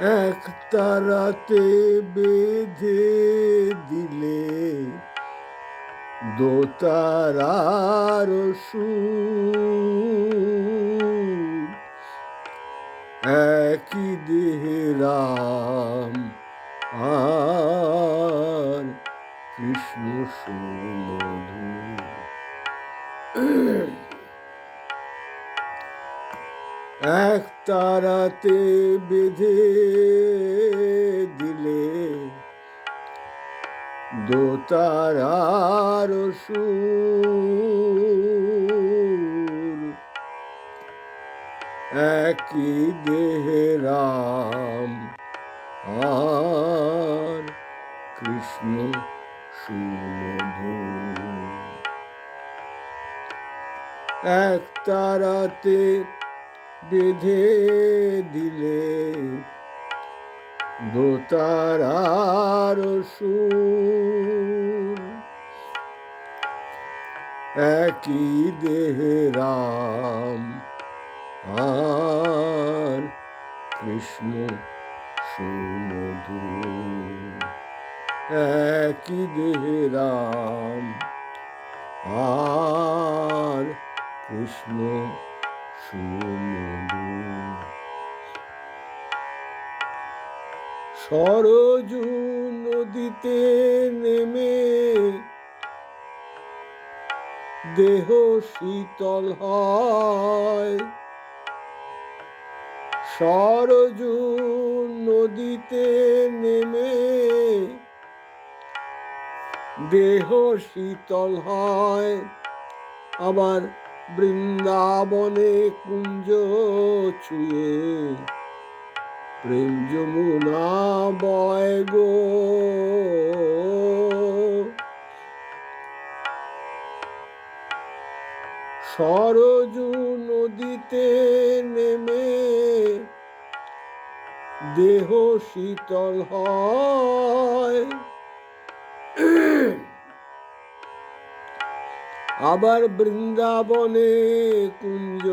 এক তারাতে বেঁধে দিলে দোতারার সুর। একই দেহে তারাতে বেঁধে দিলে। দোতারার সুর। একই দেহে রাম আর কৃষ্ণ সুমধু এক তারাতে বেঁধে দিলে দোতারার সুর একই দেহে রাম আর কৃষ্ণ সুমধু। একই দেহে রাম আর কৃষ্ণ সরজু নদীতে নেমে দেহ শীতল হয়। সরজু নদীতে নেমে দেহ শীতল হয়। আবার বৃন্দাবনে কুঞ্জ ছুঁয়ে প্রেম যমুনা বয় গো। সরজু নদীতে নেমে দেহ শীতল হয়। আবার বৃন্দাবনে কুঞ্জ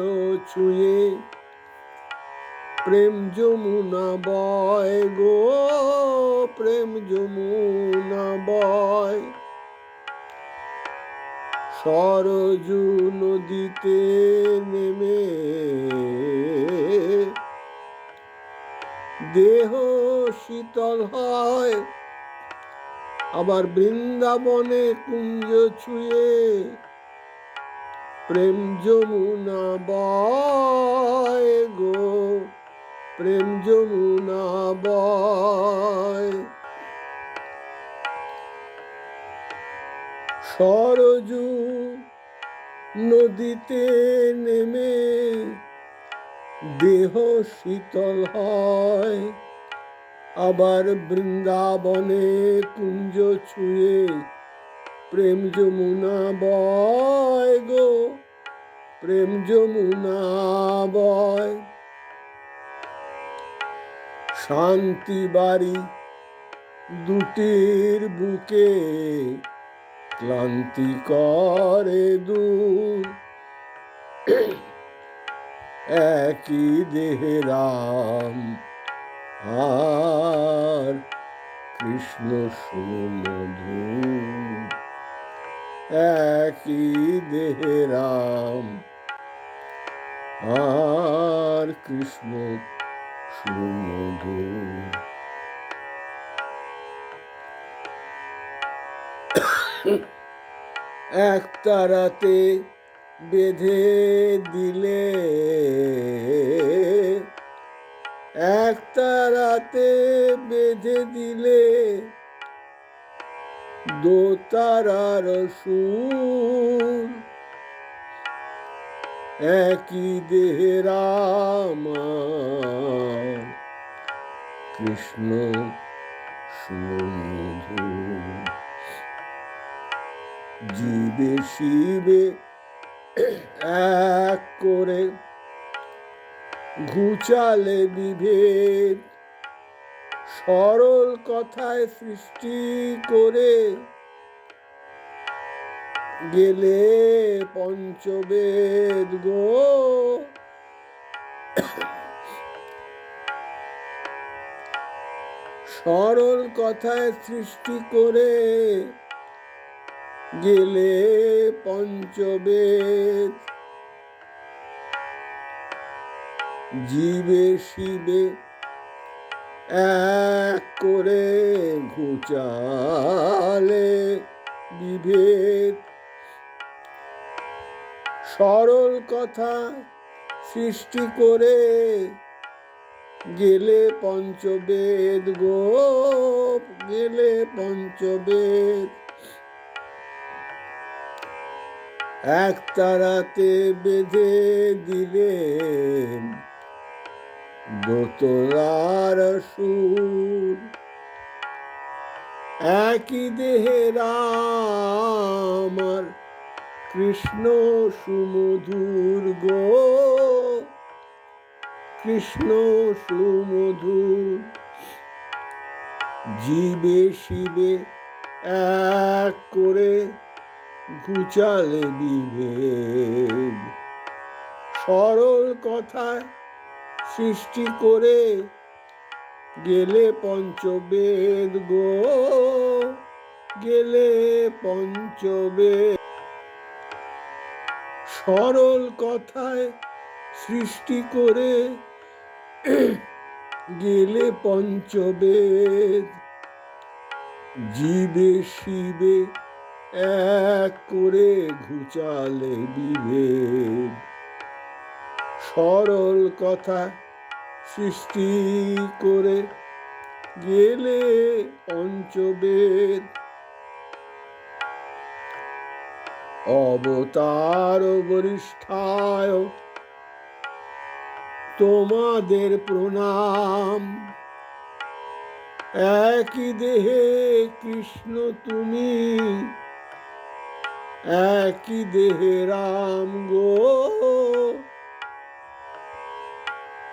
ছুঁয়ে প্রেম যমুনা বয় গো, প্রেম যমুনা বয়। সরজু নদীতে নেমে দেহ শীতল হয়, আবার বৃন্দাবনে কুঞ্জ ছুঁয়ে প্রেম যমুনা বয় গো, প্রেম যমুনা বয়। সরজু নদীতে নেমে দেহ শীতল হয়, আবার বৃন্দাবনে কুঞ্জ ছুঁয়ে প্রেম যমুনা বয় গো, প্রেম যমুনা বয়। শান্তি বাড়ি দুটির বুকে, ক্লান্তি করে দূর একই দেহে রাম আর কৃষ্ণ সুমধু একই দেহে রাম আর কৃষ্ণ সুমধু এক তারাতে বেঁধে দিলে এক তারাতে বেঁধে দিলে দোতারার সুর। একই দেহে রাম কৃষ্ণ সুমধু জীবে শিবে এক করে ঘুচালে বিভেদ। সরল কথায় সৃষ্টি করে গেলে পঞ্চবেদ গো। সরল কথায় সৃষ্টি করে গেলে পঞ্চবেদ। জীবে শিবে এক করে ঘুচালে বিভেদ। সরল কথা সৃষ্টি করে গেলে পঞ্চবেদ গো গেলে পঞ্চবেদ। এক তারাতে বেঁধে দিলেন দোতলার সুর। একই দেহের আমার কৃষ্ণ সুমধুর গো। কৃষ্ণ সুমধুর জীবে শিবে এক করে ঘুচালে বিভেদ। সরল কথায় সৃষ্টি করে গেলে পঞ্চবেদ গো, গেলে পঞ্চবেদ। সরল কথায় সৃষ্টি করে গেলে পঞ্চবেদ। জীবে শিবে এক করে ঘুচালে বিভেদ। সরল কথা সৃষ্টি করে গেলে পঞ্চবেদ অবতার বরিষ্ঠায় তোমাদের প্রণাম। একই দেহে কৃষ্ণ তুমি, একই দেহে রাম গো।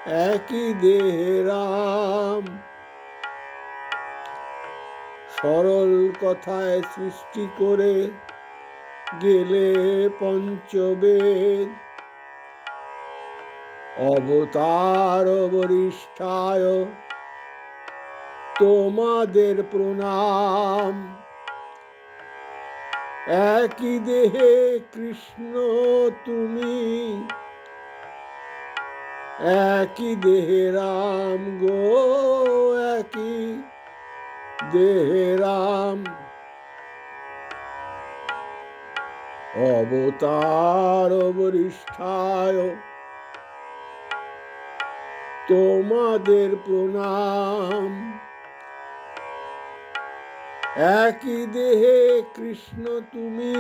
একই দেহে রাম। সরল কথায় সৃষ্টি করে গেলে পঞ্চবেদ। অবতার বরিষ্ঠায় তোমাদের প্রণাম। একই দেহে কৃষ্ণ তুমি। একই দেহে রাম গো, একই দেহে রাম। অবতার বরিষ্ঠায় তোমাদের প্রণাম। একই দেহে কৃষ্ণ তুমি,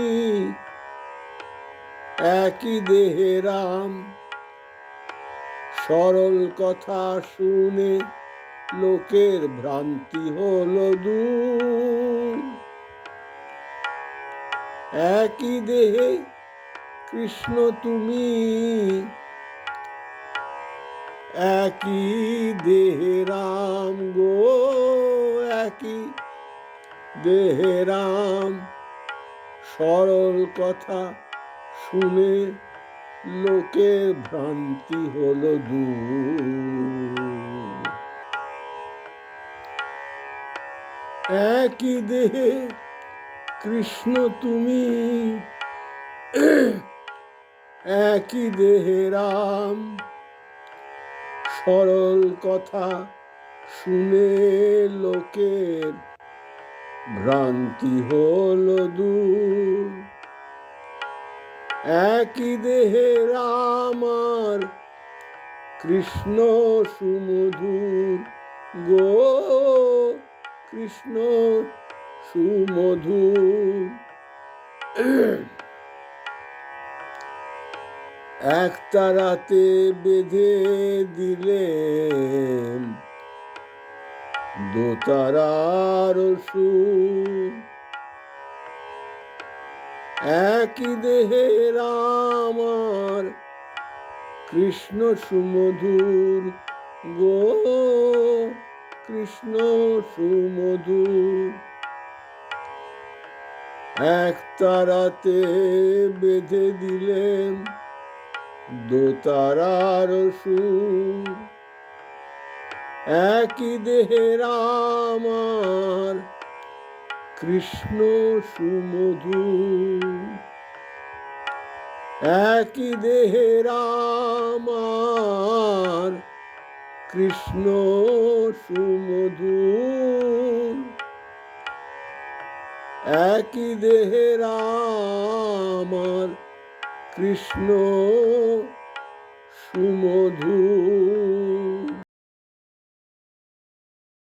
একই দেহে রাম। সরল কথা শুনে লোকের ভ্রান্তি হলো দূর। একই দেহে কৃষ্ণ তুমি, একই দেহে রাম গো, একই দেহে রাম। সরল কথা শুনে লোকের ভ্রান্তি হলো দূর। একই দেহে কৃষ্ণ তুমি, একই দেহে রাম। সরল কথা শুনে লোকের ভ্রান্তি হলো দূর। একই দেহে রামার কৃষ্ণ সুমধুর গো কৃষ্ণ সুমধুর। এক তারাতে বেঁধে দিলেন দোতারার সুর। একই দেহের আমার কৃষ্ণ সুমধুর গো, কৃষ্ণ সুমধুর। এক তারাতে বেঁধে দিলেন দোতারার সুর। একই দেহের আমার কৃষ্ণ সুমধু। একই দেহের আমার কৃষ্ণ সুমধু। একই দেহের আমার কৃষ্ণ সুমধু।